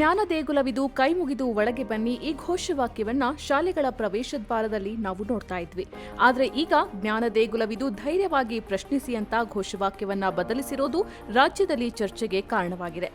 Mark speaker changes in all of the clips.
Speaker 1: ಜ್ಞಾನ ದೇಗುಲವಿದು ಕೈ ಮುಗಿದು ಒಳಗೆ ಬನ್ನಿ. ಈ ಘೋಷವಾಕ್ಯವನ್ನ ಶಾಲೆಗಳ ಪ್ರವೇಶ ದ್ವಾರದಲ್ಲಿ ನಾವು ನೋಡ್ತಾ ಇದ್ವಿ. ಆದ್ರೆ ಈಗ ಜ್ಞಾನ ದೇಗುಲವಿದು ಧೈರ್ಯವಾಗಿ ಪ್ರಶ್ನಿಸಿ ಅಂತ ಘೋಷವಾಕ್ಯವನ್ನ ಬದಲಿಸಿರೋದು ರಾಜ್ಯದಲ್ಲಿ ಚರ್ಚೆಗೆ ಕಾರಣವಾಗಿದೆ.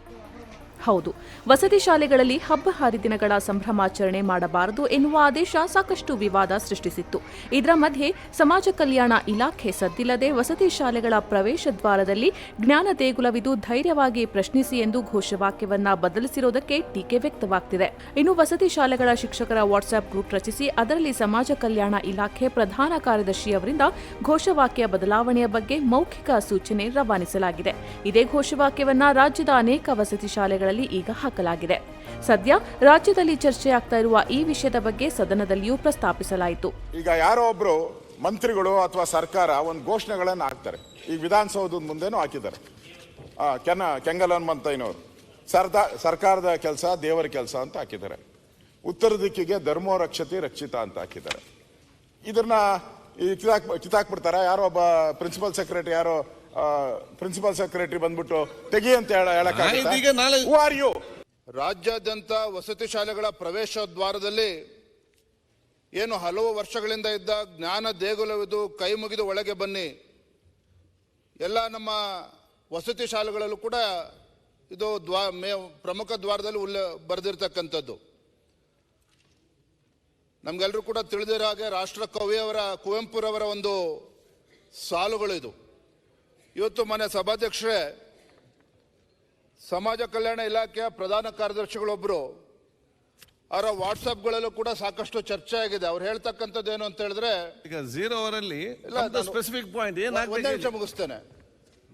Speaker 1: ಹೌದು. ವಸತಿ ಶಾಲೆಗಳಲ್ಲಿ ಹಬ್ಬ ಹರಿದಿನಗಳ ಸಂಭ್ರಮಾಚರಣೆ ಮಾಡಬಾರದು ಎನ್ನುವ ಆದೇಶ ಸಾಕಷ್ಟು ವಿವಾದ ಸೃಷ್ಟಿಸಿತ್ತು. ಇದರ ಮಧ್ಯೆ ಸಮಾಜ ಕಲ್ಯಾಣ ಇಲಾಖೆ ಸದ್ದಿಲ್ಲದೆ ವಸತಿ ಶಾಲೆಗಳ ಪ್ರವೇಶ ದ್ವಾರದಲ್ಲಿ ಜ್ಞಾನ ದೇಗುಲವಿದು ಧೈರ್ಯವಾಗಿ ಪ್ರಶ್ನಿಸಿ ಎಂದು ಘೋಷವಾಕ್ಯವನ್ನ ಬದಲಿಸಿರುವುದಕ್ಕೆ ಟೀಕೆ ವ್ಯಕ್ತವಾಗ್ತಿದೆ. ಇನ್ನು ವಸತಿ ಶಾಲೆಗಳ ಶಿಕ್ಷಕರ ವಾಟ್ಸ್ಆಪ್ ಗ್ರೂಪ್ ರಚಿಸಿ ಅದರಲ್ಲಿ ಸಮಾಜ ಕಲ್ಯಾಣ ಇಲಾಖೆ ಪ್ರಧಾನ ಕಾರ್ಯದರ್ಶಿ ಅವರಿಂದ ಘೋಷವಾಕ್ಯ ಬದಲಾವಣೆಯ ಬಗ್ಗೆ ಮೌಖಿಕ ಸೂಚನೆ ರವಾನಿಸಲಾಗಿದೆ. ಇದೇ ಘೋಷವಾಕ್ಯವನ್ನ ರಾಜ್ಯದ ಅನೇಕ ವಸತಿ ಶಾಲೆಗಳಲ್ಲಿ ಈಗ ಹಾಕಲಾಗಿದೆ. ಸದ್ಯ ರಾಜ್ಯದಲ್ಲಿ ಚರ್ಚೆಯಾಗ್ತಾ ಇರುವ ಈ ವಿಷಯದ ಬಗ್ಗೆ ಸದನದಲ್ಲಿಯೂ ಪ್ರಸ್ತಾಪಿಸಲಾಯಿತು.
Speaker 2: ಈಗ ಯಾರೋ ಒಬ್ರು ಮಂತ್ರಿಗಳು ಅಥವಾ ಸರ್ಕಾರ ಒಂದು ಘೋಷಣೆಗಳನ್ನು ಹಾಕ್ತಾರೆ. ಈಗ ವಿಧಾನಸೌಧದ ಮುಂದೆನೂ ಹಾಕಿದ್ದಾರೆ. ಕೆನ ಕೆಂಗಲ್ ಹನುಮಂತಯ್ಯನವರು ಸರ್ದಾ, ಸರ್ಕಾರದ ಕೆಲಸ, ದೇವರ ಕೆಲಸ ಅಂತ ಹಾಕಿದ್ದಾರೆ. ಉತ್ತರ ದಿಕ್ಕಿಗೆ ಧರ್ಮೋ ರಕ್ಷತೆ ರಕ್ಷಿತ ಅಂತ ಹಾಕಿದ್ದಾರೆ. ಇದನ್ನ ಈ ಕಿತಾಕ್, ಕಿತಾಕ್ಬಿಡ್ತಾರ? ಯಾರೋ ಒಬ್ಬ ಪ್ರಿನ್ಸಿಪಲ್ ಸೆಕ್ರೆಟರಿ, ಯಾರೋ ಪ್ರಿನ್ಸಿಪಲ್ ಸೆಕ್ರೆಟರಿ ಬಂದ್ಬಿಟ್ಟು ತೆಗಿ ಅಂತ ಹೇಳ
Speaker 3: ಆಯ್ತು, ನಾಳೆ-
Speaker 2: ಹೂ ಆರ್ ಯು
Speaker 3: ರಾಜ್ಯಾದ್ಯಂತ ವಸತಿ ಶಾಲೆಗಳ ಪ್ರವೇಶ ದ್ವಾರದಲ್ಲಿ ಏನು ಹಲವು ವರ್ಷಗಳಿಂದ ಇದ್ದ ಜ್ಞಾನ ದೇಗುಲವಿದು ಕೈ ಮುಗಿದು ಒಳಗೆ ಬನ್ನಿ. ಎಲ್ಲ ನಮ್ಮ ವಸತಿ ಶಾಲೆಗಳಲ್ಲೂ ಕೂಡ ಇದು ದ್ವಾ ಮೇ ಪ್ರಮುಖ ದ್ವಾರದಲ್ಲಿ ಉಲ್ಲ ಬರೆದಿರ್ತಕ್ಕಂಥದ್ದು. ನಮಗೆಲ್ಲರೂ ಕೂಡ ತಿಳಿದಿರೋ ಹಾಗೆ ರಾಷ್ಟ್ರ ಕವಿಯವರ ಕುವೆಂಪುರವರ ಒಂದು ಸಾಲುಗಳು ಇದು ಇವತ್ತು ಮನೆ ಸಭಾಧ್ಯಕ್ಷರೇ ಸಮಾಜ ಕಲ್ಯಾಣ ಇಲಾಖೆಯ ಪ್ರಧಾನ ಕಾರ್ಯದರ್ಶಿಗಳೊಬ್ಬರು ಅವರ ವಾಟ್ಸಪ್ಗಳಲ್ಲೂ ಕೂಡ ಸಾಕಷ್ಟು ಚರ್ಚೆ ಆಗಿದೆ. ಅವ್ರು ಹೇಳ್ತಕ್ಕಂಥದ್ದು ಏನು ಅಂತ ಹೇಳಿದ್ರೆ
Speaker 4: ಈಗ ಝೀರೋ ಅವರಲ್ಲಿ ಸ್ಪೆಸಿಫಿಕ್ ಪಾಯಿಂಟ್
Speaker 3: ಒಂದೇ ನಿಮಿಷ ಮುಗಿಸ್ತೇನೆ.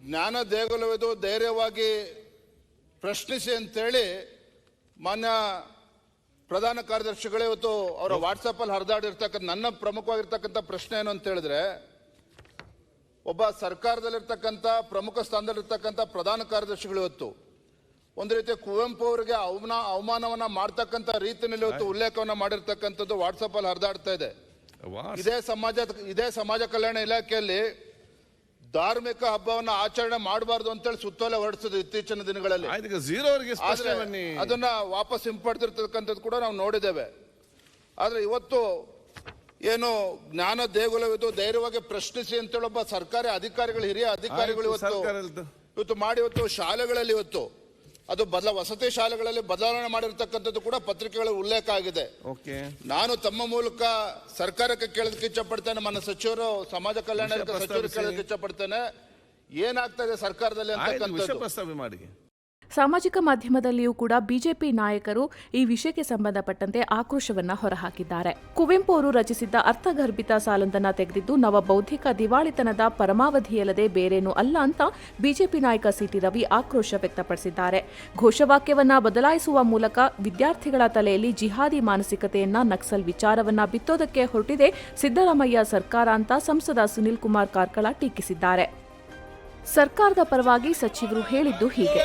Speaker 3: ಜ್ಞಾನ ದೇಗುಲವಿದು ಧೈರ್ಯವಾಗಿ ಪ್ರಶ್ನಿಸಿ ಅಂತೇಳಿ ಮಾನ್ಯ ಪ್ರಧಾನ ಕಾರ್ಯದರ್ಶಿಗಳೇ ಇವತ್ತು ಅವರ ವಾಟ್ಸಪ್ ಅಲ್ಲಿ ಹರಿದಾಡಿರ್ತಕ್ಕಂಥ ನನ್ನ ಪ್ರಮುಖವಾಗಿರ್ತಕ್ಕಂಥ ಪ್ರಶ್ನೆ ಏನು ಅಂತ ಹೇಳಿದ್ರೆ ಒಬ್ಬ ಸರ್ಕಾರದಲ್ಲಿರ್ತಕ್ಕಂಥ ಪ್ರಮುಖ ಸ್ಥಾನದಲ್ಲಿರ್ತಕ್ಕಂಥ ಪ್ರಧಾನ ಕಾರ್ಯದರ್ಶಿಗಳು ಇವತ್ತು. ಒಂದು ರೀತಿ ಕುವೆಂಪು ಅವರಿಗೆ ಅವಮಾನ ಅವಮಾನವನ್ನ ಮಾಡ್ತಕ್ಕಂಥ ರೀತಿಯಲ್ಲಿ ಇವತ್ತು ಉಲ್ಲೇಖವನ್ನ ಮಾಡಿರ್ತಕ್ಕಂಥದ್ದು ವಾಟ್ಸಪ್ ಅಲ್ಲಿ ಹರಿದಾಡ್ತಾ ಇದೆ. ಇದೇ ಸಮಾಜ ಇದೇ ಸಮಾಜ ಕಲ್ಯಾಣ ಇಲಾಖೆಯಲ್ಲಿ ಧಾರ್ಮಿಕ ಹಬ್ಬವನ್ನ ಆಚರಣೆ ಮಾಡಬಾರ್ದು ಅಂತೇಳಿ ಸುತ್ತೋಲೆ ಹೊರಡಿಸಿದ್ರು ಇತ್ತೀಚಿನ ದಿನಗಳಲ್ಲಿ. ಅದನ್ನ ವಾಪಸ್ ಹಿಂಪಡೆದಿರ್ತಕ್ಕಂಥದ್ದು ಕೂಡ ನಾವು ನೋಡಿದ್ದೇವೆ. ಆದ್ರೆ ಇವತ್ತು ಏನು ಜ್ಞಾನ ದೇಗುಲವಿದು ಧೈರ್ಯವಾಗಿ ಪ್ರಶ್ನಿಸಿ ಅಂತೇಳಿ ಒಬ್ಬ ಸರ್ಕಾರಿ ಅಧಿಕಾರಿಗಳು ಹಿರಿಯ ಅಧಿಕಾರಿಗಳು ಇವತ್ತು ಇವತ್ತು ಮಾಡಿ ಇವತ್ತು ಶಾಲೆಗಳಲ್ಲಿ ಇವತ್ತು ಅದು ಬದಲ ವಸತಿ ಶಾಲೆಗಳಲ್ಲಿ ಬದಲಾವಣೆ ಮಾಡಿರ್ತಕ್ಕಂಥದ್ದು ಕೂಡ ಪತ್ರಿಕೆಗಳ ಉಲ್ಲೇಖ ಆಗಿದೆ.
Speaker 4: ಓಕೆ.
Speaker 3: ನಾನು ತಮ್ಮ ಮೂಲಕ ಸರ್ಕಾರಕ್ಕೆ ಕೇಳೋದಕ್ಕೆ ಇಚ್ಛಪಡ್ತೇನೆ ನನ್ನ ಸಚಿವರು ಸಮಾಜ ಕಲ್ಯಾಣ ಸಚಿವರು. ಕೇಳೋದಕ್ಕೆ ಇಚ್ಛಪಡ್ತೇನೆ. ಏನಾಗ್ತಾ ಇದೆ ಸರ್ಕಾರದಲ್ಲಿ
Speaker 4: ಅಂತಕ್ಕಂಥ ಮಾಡಿ.
Speaker 1: ಸಾಮಾಜಿಕ ಮಾಧ್ಯಮದಲ್ಲಿಯೂ ಕೂಡ ಬಿಜೆಪಿ ನಾಯಕರು ಈ ವಿಷಯಕ್ಕೆ ಸಂಬಂಧಪಟ್ಟಂತೆ ಆಕ್ರೋಶವನ್ನ ಹೊರಹಾಕಿದ್ದಾರೆ. ಕುವೆಂಪು ಅವರು ರಚಿಸಿದ್ದ ಅರ್ಥಗರ್ಭಿತ ಸಾಲೊಂದನ್ನು ತೆಗೆದಿದ್ದು, ನವ ಬೌದ್ಧಿಕ ದಿವಾಳಿತನದ ಪರಮಾವಧಿಯಲ್ಲದೆ ಬೇರೇನೂ ಅಲ್ಲ ಅಂತ ಬಿಜೆಪಿ ನಾಯಕ ಸಿಟಿ ರವಿ ಆಕ್ರೋಶ ವ್ಯಕ್ತಪಡಿಸಿದ್ದಾರೆ. ಘೋಷವಾಕ್ಯವನ್ನ ಬದಲಾಯಿಸುವ ಮೂಲಕ ವಿದ್ಯಾರ್ಥಿಗಳ ತಲೆಯಲ್ಲಿ ಜಿಹಾದಿ ಮಾನಸಿಕತೆಯನ್ನ ನಕ್ಸಲ್ ವಿಚಾರವನ್ನ ಬಿತ್ತೋದಕ್ಕೆ ಹೊರಟಿದೆ ಸಿದ್ದರಾಮಯ್ಯ ಸರ್ಕಾರ ಅಂತ ಸಂಸದ ಸುನಿಲ್ ಕುಮಾರ್ ಕಾರ್ಕಳ ಟೀಕಿಸಿದ್ದಾರೆ. ಸರ್ಕಾರದ ಪರವಾಗಿ ಸಚಿವರು ಹೇಳಿದ್ದು ಹೀಗೆ.